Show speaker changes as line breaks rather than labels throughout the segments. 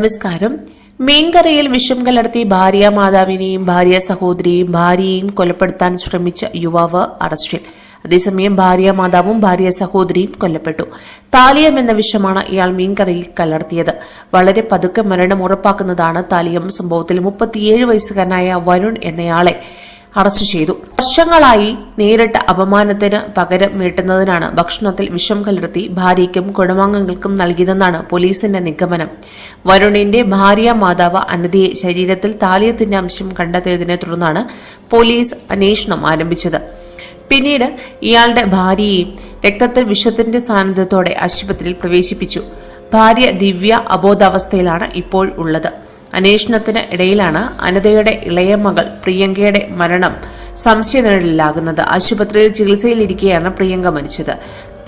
നമസ്കാരം. മീൻകറിയിൽ വിഷം കലർത്തി ഭാര്യ മാതാവിനെയും ഭാര്യ സഹോദരിയെയും ഭാര്യയെയും കൊലപ്പെടുത്താൻ ശ്രമിച്ച യുവാവ് അറസ്റ്റിൽ. അതേസമയം ഭാര്യ മാതാവും ഭാര്യ സഹോദരിയും കൊല്ലപ്പെട്ടു. താലിയം എന്ന വിഷമാണ് ഇയാൾ മീൻകറിയിൽ കലർത്തിയത്. വളരെ പതുക്കെ മരണം ഉറപ്പാക്കുന്നതാണ് താലിയം. സംഭവത്തിൽ മുപ്പത്തിയേഴ് വയസ്സുകാരനായ വരുൺ എന്നയാളെ അറസ്റ്റ് ചെയ്തു. വർഷങ്ങളായി നേരിട്ട അപമാനത്തിന് പകരം വീട്ടുന്നതിനാണ് ഭക്ഷണത്തിൽ വിഷം കലർത്തി ഭാര്യയ്ക്കും കുടുംബാംഗങ്ങൾക്കും നൽകിയതെന്നാണ് പോലീസിന്റെ നിഗമനം. വരുണിന്റെ ഭാര്യ മാതാവ് അനധിയെ ശരീരത്തിൽ താലിയത്തിന്റെ അംശം കണ്ടെത്തിയതിനെ തുടർന്നാണ് പോലീസ് അന്വേഷണം ആരംഭിച്ചത്. പിന്നീട് ഇയാളുടെ ഭാര്യയെയും രക്തത്തിൽ വിഷത്തിന്റെ സാന്നിധ്യത്തോടെ ആശുപത്രിയിൽ പ്രവേശിപ്പിച്ചു. ഭാര്യ ദിവ്യ അബോധാവസ്ഥയിലാണ് ഇപ്പോൾ ഉള്ളത്. അന്വേഷണത്തിന് ഇടയിലാണ് അനതയുടെ ഇളയ മകൾ പ്രിയങ്കയുടെ മരണം സംശയനിഴലിലാകുന്നത്. ആശുപത്രിയിൽ ചികിത്സയിലിരിക്കെയാണ് പ്രിയങ്ക മരിച്ചത്.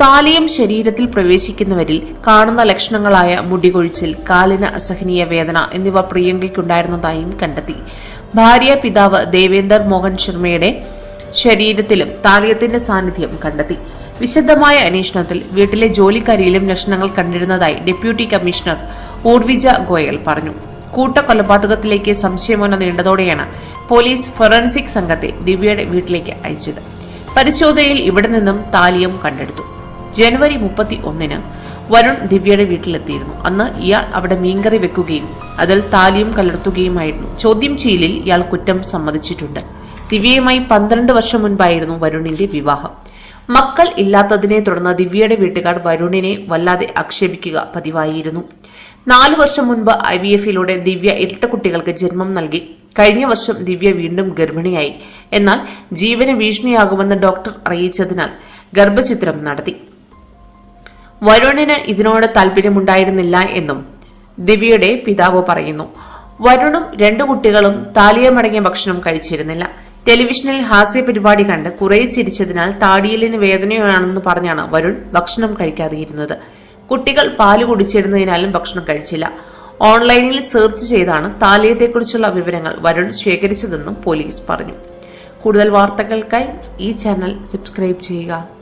താലിയും ശരീരത്തിൽ പ്രവേശിക്കുന്നവരിൽ കാണുന്ന ലക്ഷണങ്ങളായ മുടികൊഴിച്ചിൽ കാലിന് അസഹനീയ വേദന എന്നിവ പ്രിയങ്കയ്ക്കുണ്ടായിരുന്നതായും കണ്ടെത്തി. ഭാര്യ പിതാവ് ദേവേന്ദർ മോഹൻ ശർമ്മയുടെ ശരീരത്തിലും താലിയത്തിന്റെ സാന്നിധ്യം കണ്ടെത്തി. വിശദമായ അന്വേഷണത്തിൽ വീട്ടിലെ ജോലിക്കാരിയിലും ലക്ഷണങ്ങൾ കണ്ടിരുന്നതായി ഡെപ്യൂട്ടി കമ്മീഷണർ ഊർവിജ ഗോയൽ പറഞ്ഞു. കൂട്ടക്കൊലപാതകത്തിലേക്ക് സംശയമോന നീണ്ടതോടെയാണ് പോലീസ് ഫൊറൻസിക് സംഘത്തെ ദിവ്യയുടെ വീട്ടിലേക്ക് അയച്ചത്. പരിശോധനയിൽ ഇവിടെ നിന്നും താലിയം കണ്ടെടുത്തു. ജനുവരി മുപ്പത്തി ഒന്നിന് വരുൺ ദിവ്യയുടെ വീട്ടിലെത്തിയിരുന്നു. അന്ന് ഇയാൾ അവിടെ മീൻകറി വെക്കുകയും അതിൽ താലിയും കലർത്തുകയുമായിരുന്നു ചോദ്യം ചെയ്യലിൽ ഇയാൾ കുറ്റം സമ്മതിച്ചിട്ടുണ്ട്. ദിവ്യയുമായി പന്ത്രണ്ട് വർഷം മുൻപായിരുന്നു വരുണിന്റെ വിവാഹം. മക്കൾ ഇല്ലാത്തതിനെ തുടർന്ന് ദിവ്യയുടെ വീട്ടുകാർ വരുണിനെ വല്ലാതെ ആക്ഷേപിക്കുക പതിവായിരുന്നു. നാലു വർഷം മുൻപ് ഐ വി എഫിലൂടെ ദിവ്യ ഇരട്ട കുട്ടികൾക്ക് ജന്മം നൽകി. കഴിഞ്ഞ വർഷം ദിവ്യ വീണ്ടും ഗർഭിണിയായി. എന്നാൽ ജീവന് ഭീഷണിയാകുമെന്ന് ഡോക്ടർ അറിയിച്ചതിനാൽ ഗർഭചിത്രം നടത്തി. വരുണിന് ഇതിനോട് താല്പര്യമുണ്ടായിരുന്നില്ല എന്നും ദിവ്യയുടെ പിതാവ് പറയുന്നു. വരുണും രണ്ടു കുട്ടികളും താലിയമടങ്ങിയ ഭക്ഷണം കഴിച്ചിരുന്നില്ല. ടെലിവിഷനിൽ ഹാസ്യ പരിപാടി കണ്ട് കുറെ ചിരിച്ചതിനാൽ താടിയലിന് വേദനയാണെന്ന് പറഞ്ഞാണ് വരുൺ ഭക്ഷണം കഴിക്കാതെയിരുന്നത്. കുട്ടികൾ പാൽ കുടിച്ചിരുന്നതിനാലും ഭക്ഷണം കഴിച്ചില്ല. ഓൺലൈനിൽ സെർച്ച് ചെയ്താണ് താലിയത്തെക്കുറിച്ചുള്ള വിവരങ്ങൾ വരുൺ ശേഖരിച്ചതെന്നും പോലീസ് പറഞ്ഞു. കൂടുതൽ വാർത്തകൾക്കായി ഈ ചാനൽ സബ്സ്ക്രൈബ് ചെയ്യുക.